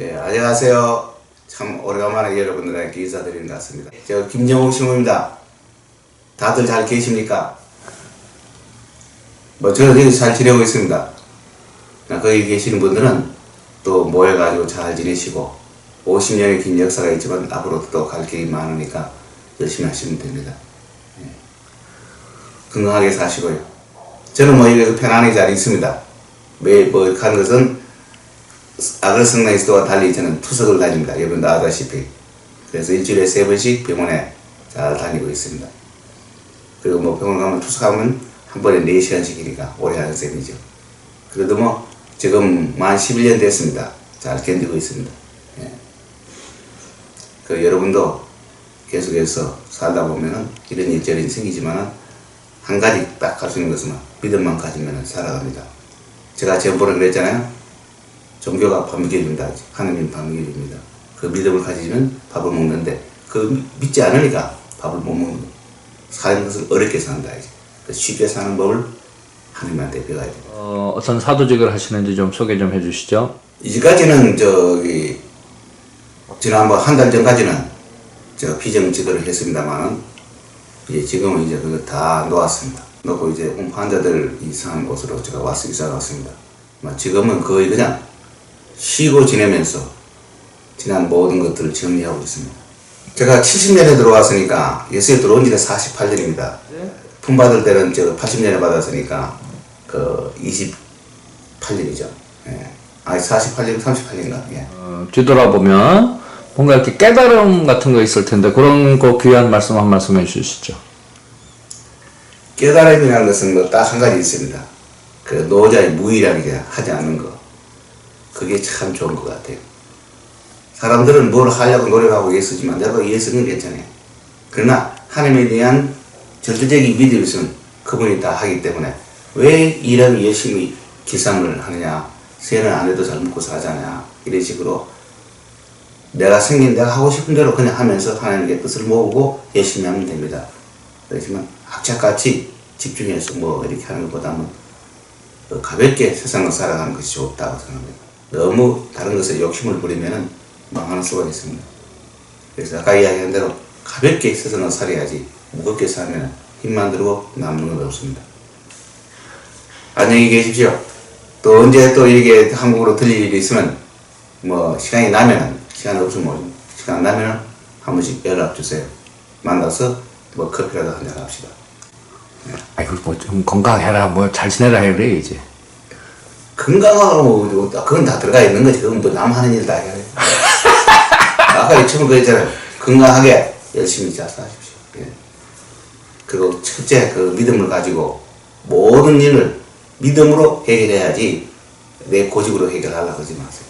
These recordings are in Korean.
예, 안녕하세요. 참 오래간만에 여러분들에게 인사드리는 것 같습니다. 저 김영욱 신부입니다. 다들 잘 계십니까? 뭐 저는 여기 잘 지내고 있습니다. 아, 거기 계시는 분들은 또 모여가지고 잘 지내시고 50년의 긴 역사가 있지만 앞으로도 또 갈 길이 많으니까 열심히 하시면 됩니다. 예. 건강하게 사시고요. 저는 뭐 여기서 편안하게 잘 있습니다. 매일 뭐 가는 것은 아글 성당에서와 달리 저는 투석을 다닙니다. 여러분도 아다시피. 그래서 일주일에 세 번씩 병원에 잘 다니고 있습니다. 그리고 뭐 병원 가면 투석하면 한 번에 4시간씩이니까 오래 하는 셈이죠. 그래도 뭐 지금 만 11년 됐습니다. 잘 견디고 있습니다. 예. 그 여러분도 계속해서 살다 보면은 이런 일 저런 일 생기지만은 한 가지 딱할수 있는 것은 믿음만 가지면 살아갑니다. 제가 전번에 그랬잖아요. 종교가. 하느님 밥 먹여줍니다. 그 믿음을 가지면 밥을 먹는데 그 믿지 않으니까 밥을 못 먹는 거예요. 사는 것을 어렵게 산다 이제. 그 쉽게 사는 법을 하느님한테 배워야 돼요. 어, 어떤 사도직을 하시는지 좀 소개 좀 해주시죠. 이제까지는 저기 지난번 한 달 전까지는 제가 비정 지도를 했습니다만은 이제 지금은 이제 그거 다 놓았습니다. 놓고 이제 온 환자들 이상한 곳으로 제가 와서 이사 왔습니다. 뭐 지금은 거의 그냥 쉬고 지내면서 지난 모든 것들을 정리하고 있습니다. 제가 70년에 들어왔으니까 예수에 들어온 지가 48년입니다. 품 받을 때는 제가 80년에 받았으니까 그 28년이죠. 예. 아니 48년, 38년인가. 예. 어, 뒤돌아보면 뭔가 이렇게 깨달음 같은 거 있을 텐데 그런 거 귀한 말씀 한 말씀 해주시죠. 깨달음이라는 것은 뭐딱한 가지 있습니다. 그 노자의 무의라게 하지 않는 거. 그게 참 좋은 것 같아요. 사람들은 뭘 하려고 노력하고 애쓰지만 내가 애쓰는 게 괜찮아요. 그러나 하나님에 대한 절대적인 믿음이 있으면 그분이 다 하기 때문에 왜 일하면 열심히 기삼을 하느냐 세는 안 해도 잘 먹고 사잖아 이런 식으로 내가 생긴 내가 하고 싶은 대로 그냥 하면서 하나님의 뜻을 모으고 열심히 하면 됩니다. 그렇지만 악착같이 집중해서 뭐 이렇게 하는 것보다는 어, 가볍게 세상을 살아가는 것이 좋다고 생각합니다. 너무 다른 것에 욕심을 부리면은 망하는 수가 있습니다. 그래서 아까 이야기한 대로 가볍게 세상을 살아야지 무겁게 살면 힘만 들고 남는 건 없습니다. 안녕히 계십시오. 또 언제 또 이게 한국으로 들릴 일이 있으면 뭐 시간이 나면 시간 없으면 모르 시간 나면 한 번씩 연락 주세요. 만나서 뭐 커피라도 한잔 합시다. 아이고 뭐 좀 건강해라 뭐 잘 지내라 해래 이제. 건강하고 뭐 그건 다 들어가 있는 거지. 그건 뭐 남 하는 일 다 해야 돼. 아까 처음 그랬잖아요. 건강하게 열심히 잘 사십시오. 예. 그리고 첫째 그 믿음을 가지고 모든 일을 믿음으로 해결해야지 내 고집으로 해결하려고 하지 마세요.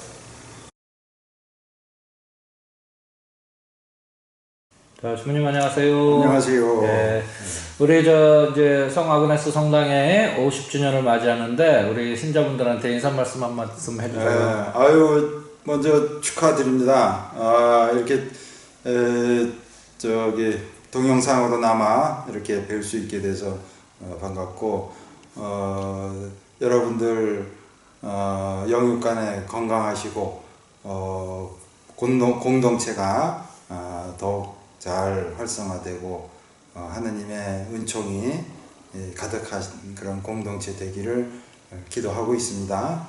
자, 주무님 안녕하세요. 안녕하세요. 예, 우리 저 이제 성 아그네스 성당의 50주년을 맞이하는데 우리 신자분들한테 인사 말씀 한 말씀 예, 해주세요. 아유 먼저 축하드립니다. 아, 이렇게 에, 저기 동영상으로나마 이렇게 뵐 수 있게 돼서 어, 반갑고 어, 여러분들 어, 영육간에 건강하시고 어, 공동, 공동체가 아, 더욱 잘 활성화되고 어, 하느님의 은총이 예, 가득한 그런 공동체 되기를 어, 기도하고 있습니다.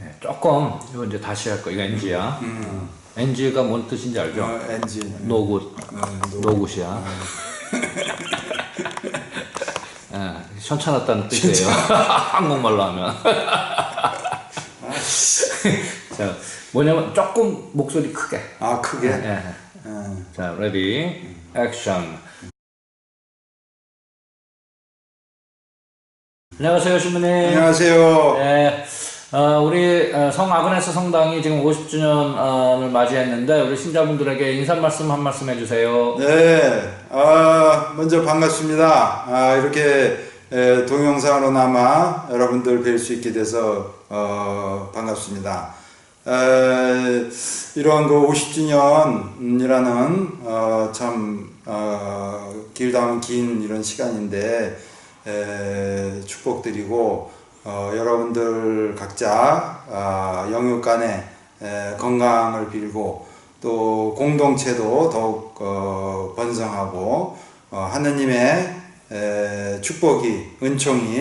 네, 조금 이거 이제 다시 할 거. 이거 NG야. NG가 뭔 뜻인지 알죠? 어, NG. 노굿. 어, 노- 노굿이야. 예, 현찮았다는 뜻이에요. 한국말로 하면. 자, 뭐냐면 조금 목소리 크게. 아 크게. 예. 음. 자, 레디, 액션. 안녕하세요, 신부님. 안녕하세요. 네, 어, 우리 어, 성 아그네스 성당이 지금 50주년을 맞이했는데 우리 신자분들에게 인사 말씀 한 말씀 해주세요. 네, 아, 먼저 반갑습니다. 아, 이렇게 에, 동영상으로나마 여러분들 뵐 수 있게 돼서 어, 반갑습니다. 에, 이러한 그 50주년이라는 어, 참 어, 길다면 긴 이런 시간인데 에, 축복드리고 어, 여러분들 각자 아, 영육 에, 건강을 빌고 또 공동체도 더욱 어, 번성하고 어, 하느님의 에, 축복이 은총이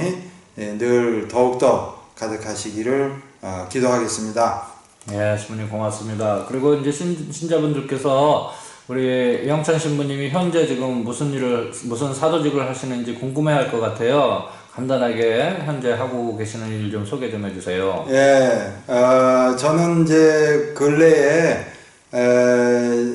에, 늘 더욱더 가득하시기를 어, 기도하겠습니다. 예, 신부님 고맙습니다. 그리고 이제 신, 신자분들께서 우리 영찬 신부님이 현재 지금 무슨 일을 무슨 사도직을 하시는지 궁금해 할 것 같아요. 간단하게 현재 하고 계시는 일 좀 소개 좀 해주세요. 예, 어, 저는 이제 근래에 에,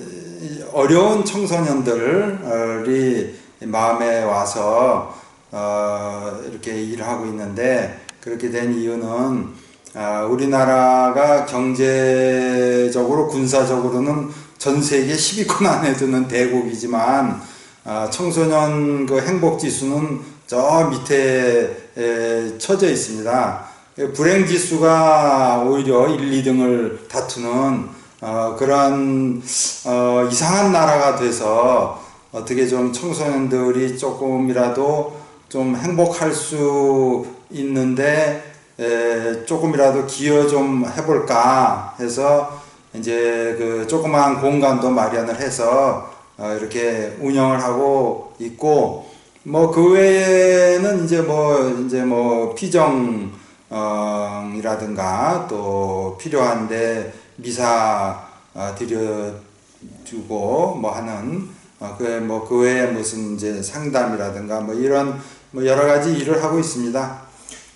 어려운 청소년들이 마음에 와서 어, 이렇게 일을 하고 있는데 그렇게 된 이유는 아, 우리나라가 경제적으로 군사적으로는 전 세계 10위권 안에 드는 대국이지만 아, 청소년 그 행복 지수는 저 밑에 에, 처져 있습니다. 불행 지수가 오히려 1, 2등을 다투는 어, 그런 어, 이상한 나라가 돼서 어떻게 좀 청소년들이 조금이라도 좀 행복할 수 있는데 에, 조금이라도 기여 좀 해볼까 해서 이제 그 조그만 공간도 마련을 해서 어, 이렇게 운영을 하고 있고 뭐 그 외에는 이제 뭐 이제 뭐 피정 어, 이라든가 또 필요한데 미사 어, 드려주고 뭐 하는 어, 그뭐그 외에 무슨 이제 상담이라든가 뭐 이런 뭐 여러 가지 일을 하고 있습니다.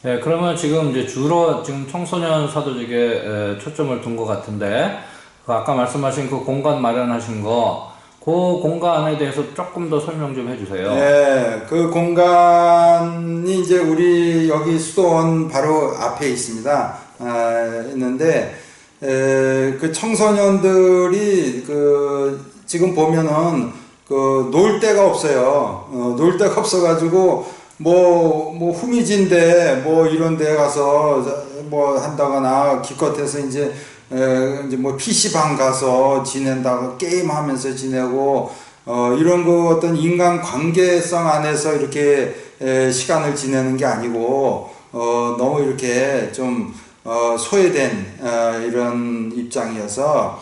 네, 그러면 지금 이제 주로 지금 청소년 사도직에 에, 초점을 둔 것 같은데 그 아까 말씀하신 그 공간 마련하신 거, 그 공간에 대해서 조금 더 설명 좀 해주세요. 네, 그 공간이 이제 우리 여기 수도원 바로 앞에 있습니다. 아, 있는데 에, 그 청소년들이 그 지금 보면은 그 놀 데가 없어요. 어, 놀 데가 없어가지고 뭐, 뭐 후미진데 뭐 이런 데 가서 뭐 한다거나 기껏해서 이제 에, 이제 뭐 PC방 가서 지낸다고 게임하면서 지내고 어, 이런 그 어떤 인간 관계성 안에서 이렇게 에, 시간을 지내는 게 아니고 어, 너무 이렇게 좀 어, 소외된 어, 이런 입장이어서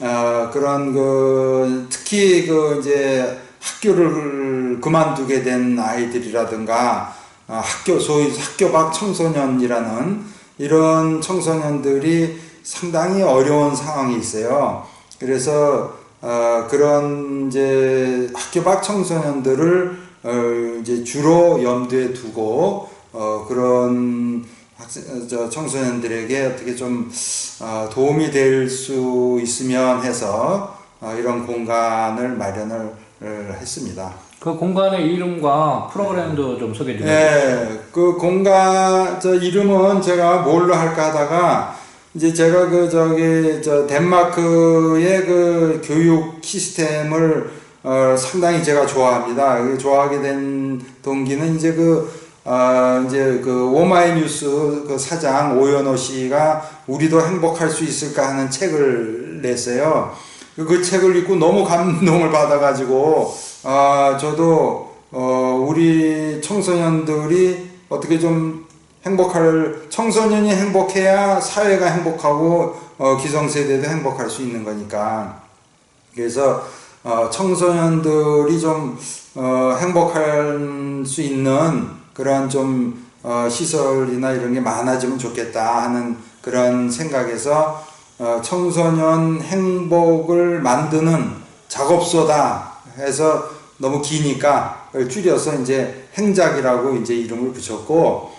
어, 그런 그 특히 그 이제 학교를 그만두게 된 아이들이라든가 어, 학교 소위 학교 밖 청소년이라는 이런 청소년들이 상당히 어려운 상황이 있어요. 그래서 어, 그런 이제 학교 밖 청소년들을 어, 이제 주로 염두에 두고 어, 그런 학생, 어, 저 청소년들에게 어떻게 좀 어, 도움이 될 수 있으면 해서 어, 이런 공간을 마련을 어, 했습니다. 그 공간의 이름과 프로그램도 좀 소개 좀 해주세요. 예, 그 공간 저 이름은 제가 뭘로 할까 하다가 이제 제가 그 저기 저 덴마크의 그 교육 시스템을 어, 상당히 제가 좋아합니다. 그 좋아하게 된 동기는 이제 그 어, 이제 그 오마이뉴스 그 사장 오연호 씨가 우리도 행복할 수 있을까 하는 책을 냈어요. 그, 그 책을 읽고 너무 감동을 받아가지고 아 저도 어, 우리 청소년들이 어떻게 좀 행복할 청소년이 행복해야 사회가 행복하고 어, 기성세대도 행복할 수 있는 거니까. 그래서 어, 청소년들이 좀 어, 행복할 수 있는 그런 좀 어, 시설이나 이런 게 많아지면 좋겠다 하는 그런 생각에서 어, 청소년 행복을 만드는 작업소다 해서 너무 기니까 줄여서 이제 행작이라고 이제 이름을 붙였고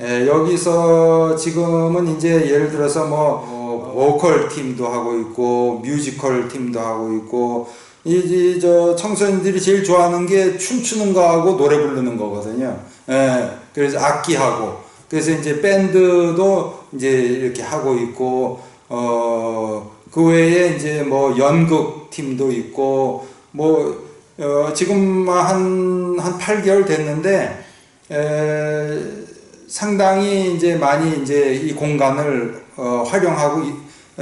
에, 여기서 지금은 이제 예를 들어서 뭐, 뭐 보컬 팀도 하고 있고 뮤지컬 팀도 하고 있고 이 저 청소년들이 제일 좋아하는 게 춤추는 거하고 노래 부르는 거거든요. 예, 그래서 악기하고 그래서 이제 밴드도 이제 이렇게 하고 있고 어 그 외에 이제 뭐 연극 팀도 있고 뭐 어, 지금 한 한 8개월 됐는데 에, 상당히 이제 많이 이제 이 공간을 어, 활용하고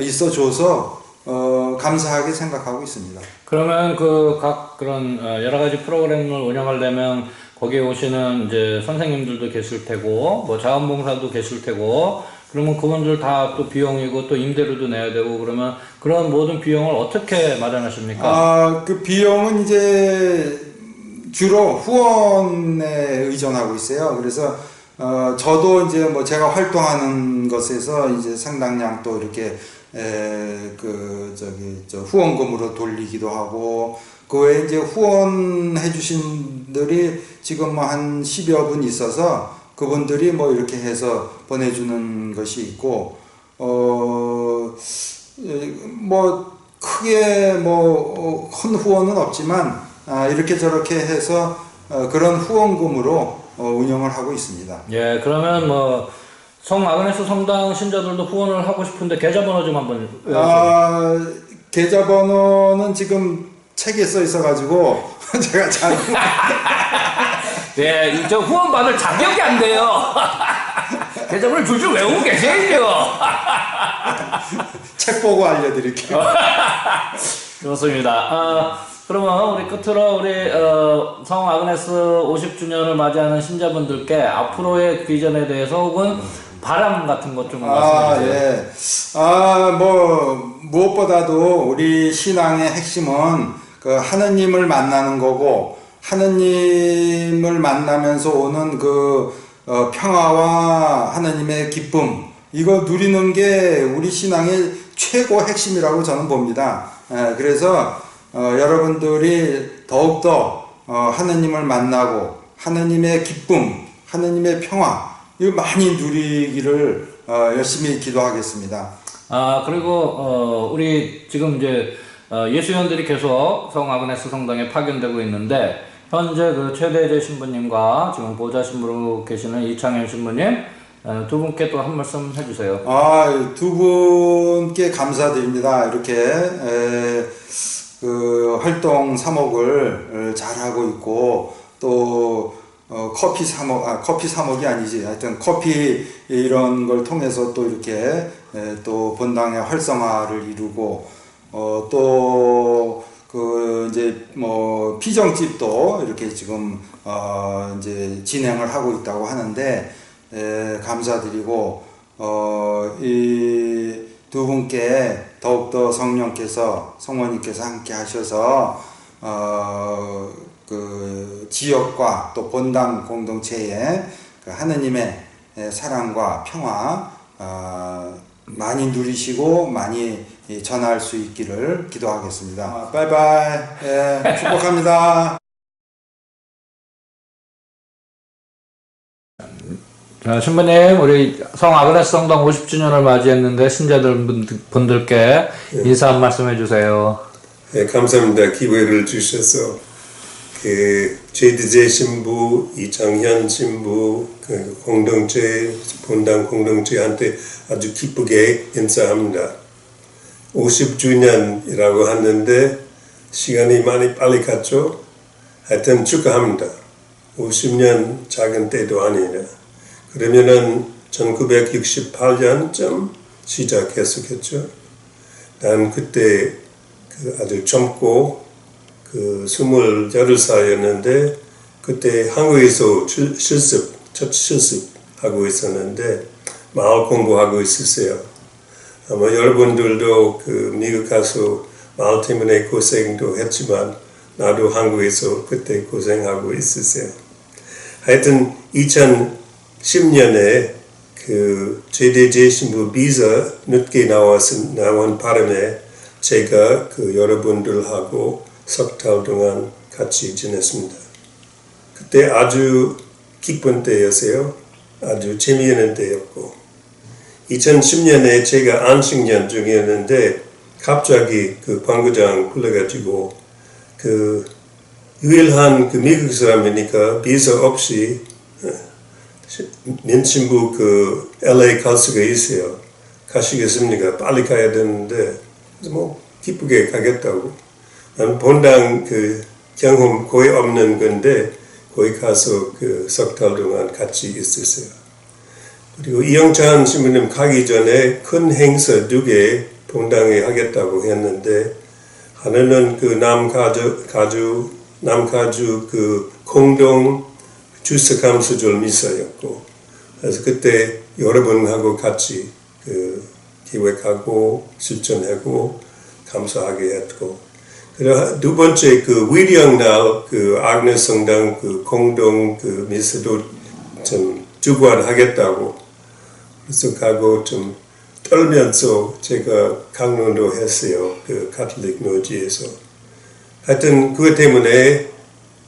있어 줘서 어, 감사하게 생각하고 있습니다. 그러면 그 각 그런 어, 여러 가지 프로그램을 운영하려면 거기에 오시는 이제 선생님들도 계실 테고 뭐 자원봉사도 계실 테고 그러면 그분들 다 또 비용이고 또 임대료도 내야 되고 그러면 그런 모든 비용을 어떻게 마련하십니까? 아, 그 비용은 이제 주로 후원에 의존하고 있어요. 그래서 어, 저도 이제 뭐 제가 활동하는 것에서 이제 상당량 또 이렇게 에, 그 저기 저 후원금으로 돌리기도 하고 그 외에 이제 후원해 주신 분들이 지금 뭐 한 10여 분 있어서 그분들이 뭐 이렇게 해서 보내주는 것이 있고 어, 에, 뭐 크게 뭐 큰 후원은 없지만 아, 이렇게 저렇게 해서 어, 그런 후원금으로 어, 운영을 하고 있습니다. 예, 그러면 뭐 성 아그네스 성당 신자들도 후원을 하고 싶은데 계좌번호 좀 한번. 아, 계좌번호는 지금 책에 써 있어가지고 제가 잘 예, 이저 후원 받을 자격이 안 돼요. 계좌번호 줄줄 외우고 계셔야죠. 책 보고 알려드릴게요. 좋습니다. 아, 그러면 우리 끝으로 우리 어, 성 아그네스 50주년을 맞이하는 신자분들께 앞으로의 비전에 대해서 혹은 바람 같은 것좀 아, 말씀해 주세요. 예. 아, 뭐, 무엇보다도 우리 신앙의 핵심은 그 하느님을 만나는 거고, 하느님을 만나면서 오는 그 어, 평화와 하느님의 기쁨, 이거 누리는 게 우리 신앙의 최고 핵심이라고 저는 봅니다. 예, 그래서 어, 여러분들이 더욱더 어, 하느님을 만나고, 하느님의 기쁨, 하느님의 평화, 이거 많이 누리기를 어, 열심히 기도하겠습니다. 아 그리고 어, 우리 지금 이제 어, 예수연들이 계속 성 아그네스 성당에 파견되고 있는데 현재 그 최대재 신부님과 지금 보좌 신부로 계시는 이창현 신부님 어, 두 분께 또 한 말씀 해주세요. 아, 두 분께 감사드립니다. 이렇게 에, 그 활동 사목을 잘하고 있고 또 어, 커피 사목, 아, 커피 사목이 아니지. 하여튼 커피 이런 걸 통해서 또 이렇게 에, 또 본당의 활성화를 이루고 어, 또 피정집도 이렇게 지금 어, 이제 진행을 하고 있다고 하는데 에, 감사드리고 어, 이 두 분께 더욱더 성령께서 성모님께서 함께 하셔서 어, 그 지역과 또 본당 공동체에 그 하느님의 에, 사랑과 평화 어, 많이 누리시고 많이 이, 전할 수 있기를 기도하겠습니다. 아, 바이바이. 예, 축복합니다. 자, 신부님, 우리 성 아그네스 성당 50주년을 맞이했는데 신자들 분들- 분들께 인사 한 말씀 해주세요. 네, 감사합니다. 기회를 주셔서 그 제드제 신부, 이창현 신부, 그 공동체, 본당 공동체한테 아주 기쁘게 인사합니다. 50주년이라고 하는데 시간이 많이 빨리 갔죠. 하여튼 축하합니다. 50년 작은 때도 아니라 그러면은 1968년쯤 시작했었겠죠. 난 그때 그 아주 젊고 그 28살이었는데 그때 한국에서 출- 실습, 첫 실습 하고 있었는데 마을 공부하고 있었어요. 아마 여러분들도 그 미국 가서 마을 때문에 고생도 했지만 나도 한국에서 그때 고생하고 있었어요. 하여튼 2010년에 그 제대제 신부 비자 늦게 나왔 나온 바람에 제가 그 여러분들하고 석 달 동안 같이 지냈습니다. 그때 아주 기쁜 때였어요. 아주 재미있는 때였고 2010년에 제가 안식년 중이었는데 갑자기 그 광고장 불러가지고 그 유일한 그 미국 사람이니까 비자 없이 어, 민신부 그 LA 갈 수가 있어요. 가시겠습니까? 빨리 가야 되는데 뭐 기쁘게 가겠다고. 난 본당 그 경험 거의 없는 건데 거기 가서 그 석 달 동안 같이 있었어요. 그리고 이영찬 신부님 가기 전에 큰 행사 두 개 본당에 하겠다고 했는데 하나는 그 남가주 가주 남가주 그 공동 주석감수절 미사였고 그래서 그때 여러분하고 같이 그 기획하고 실천하고 감사하게 했고 그리고 두 번째 그 위령 날 그 아그네 성당 그 공동 그 미스도 좀 주관하겠다고 가고 좀 떨면서 제가 강론도 했어요 그 카톨릭 노지에서 하여튼 그것 때문에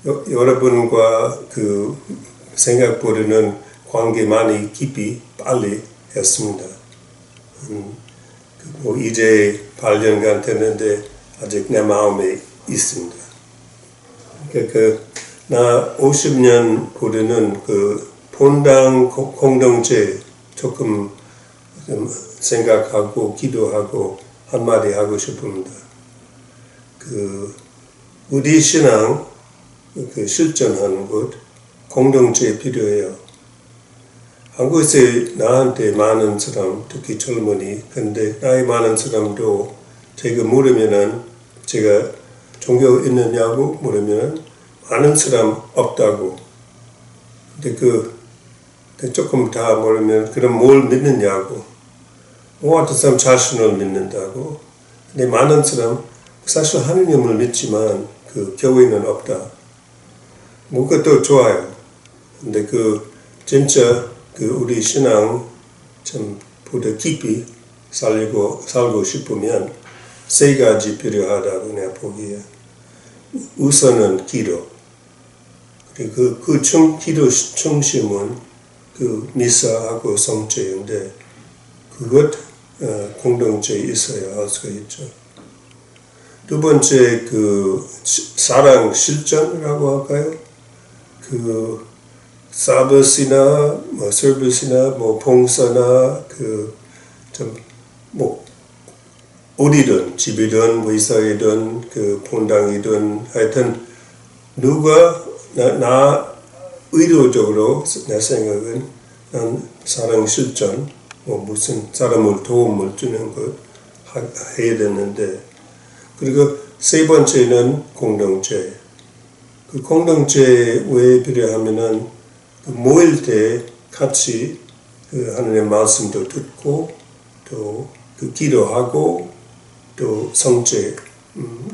여, 여러분과 그 생각보다는 관계 많이 깊이 빨리 했습니다. 음, 그뭐 이제 8년간 됐는데 아직 내 마음에 있습니다. 그러니까 그 나 50년 보다는 그 본당 고- 공동체 조금 좀 생각하고 기도하고 한마디 하고 싶습니다. 그 우리 신앙 그 실천하는 것 공동체 필요해요. 한국에서 나한테 많은 사람, 특히 젊은이, 근데 나이 많은 사람도 제가 물으면은 제가 종교 있느냐고 물으면은 많은 사람 없다고. 근데 그 조금 다 물으면 그럼 뭘 믿느냐고. 뭐 어떤 사람 자신을 믿는다고. 근데 많은 사람 사실 하느님을 믿지만 그 교회는 없다. 뭐 그것도 좋아요. 근데 그 진짜 그 우리 신앙 좀 보다 깊이 살리고 살고 싶으면 세 가지 필요하다고 내가 보기에 우선은 기도. 그리고 그, 그 중, 기도 중심은 그 미사하고 성체인데 그것 어, 공동체에 있어야 할 수가 있죠. 두 번째 그 시- 사랑 실전이라고 할까요? 그 서비스나 뭐 서비스나 뭐 봉사나 그좀뭐 어디든 집이든 회사이든 그 본당이든 하여튼 누가 나, 나 의도적으로 내 생각은 난 사랑 실전 뭐 무슨 사람을 도움을 주는 것 하- 해야 되는데 그리고 세 번째는 공동체. 그 공동체 왜 필요하면은 그 모일 때 같이 그 하나님의 말씀도 듣고 또 그 기도하고 또 성체 음,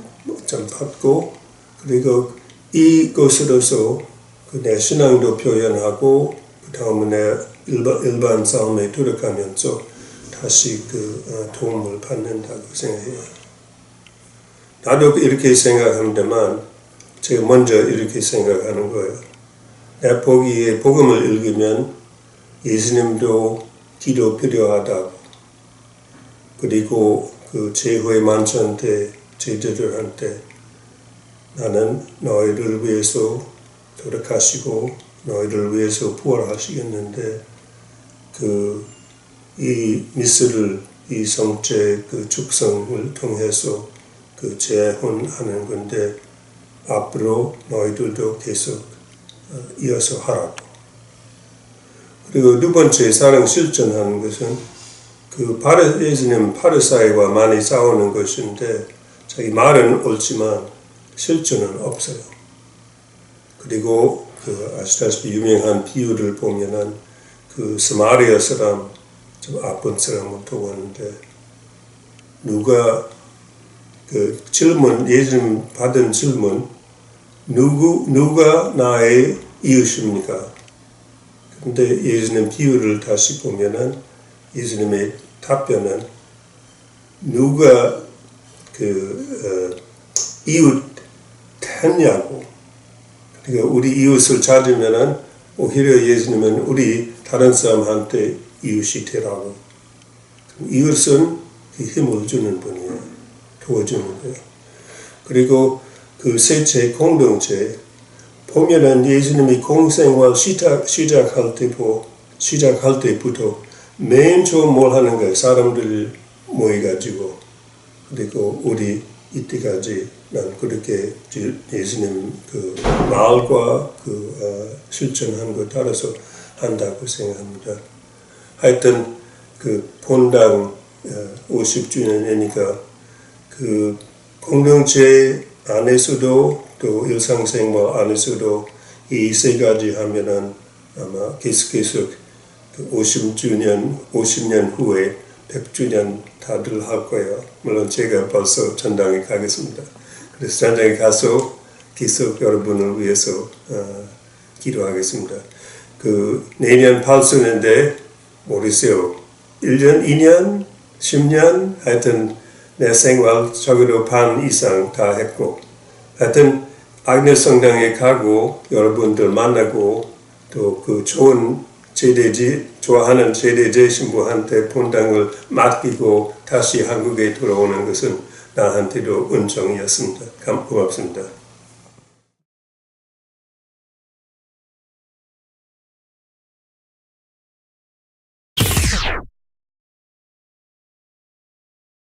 좀 받고 그리고 이것으로서 그 내 신앙도 표현하고 그 다음에 내 일반, 일반 삶에 돌아가면서 다시 그 어, 도움을 받는다고 생각해요. 나도 이렇게 생각합니다만 제가 먼저 이렇게 생각하는 거예요. 내 보기에 복음을 읽으면 예수님도 기도 필요하다고 그리고 그 제회 만찬 때 제자들한테 나는 너희를 위해서 돌아가시고 너희를 위해서 부활하시겠는데 그 이 미스를 이 성체 그 축성을 통해서 그 재혼하는 건데 앞으로 너희들도 계속 어, 이어서 하라고. 그리고 두 번째 사랑 실천하는 것은 그 바르 예수님 파르사이와 많이 싸우는 것인데 자기 말은 옳지만 실천은 없어요. 그리고 그 아시다시피 유명한 비유를 보면은 그 스마리아 사람 좀 아픈 사람을 도왔는데 누가 그 질문 예수님 받은 질문 누구 누가 나의 이웃입니까? 근데 예수님 비유를 다시 보면은 예수님의 답변은 누가 그 어, 이웃 했냐고 우리 이웃을 찾으면은 오히려 예수님은 우리 다른 사람한테 이웃이 되라고. 이웃은 그 힘을 주는 분이에요. 도와주는 거예요. 그리고 그 셋째 공동체 보면은 예수님이 공생활 시작, 시작할 때부터 시작할 때부터 맨 처음 뭘 하는 거예요 사람들 모여가지고. 그리고 우리 이때까지 난 그렇게 지- 예수님 그 말과 그 어, 실천한 것 따라서 한다고 생각합니다. 하여튼 그 본당 어, 50주년이니까 그 공동체 안에서도 또 일상생활 안에서도 이 세 가지 하면은 아마 계속 계속 그 50주년, 50년 후에 100주년 다들 할 거예요. 물론 제가 벌써 전당에 가겠습니다. 전당에 가서 기석 여러분을 위해서 어, 기도하겠습니다. 그 내년 8수년인데 모르세요. 1년, 2년, 10년 하여튼 내 생활 적어도 반 이상 다 했고 하여튼 아그네 성당에 가고 여러분들 만나고 또 그 좋은 제대지 좋아하는 제대제 신부한테 본당을 맡기고 다시 한국에 돌아오는 것은 나한테도 은총이었습니다. 감 고맙습니다.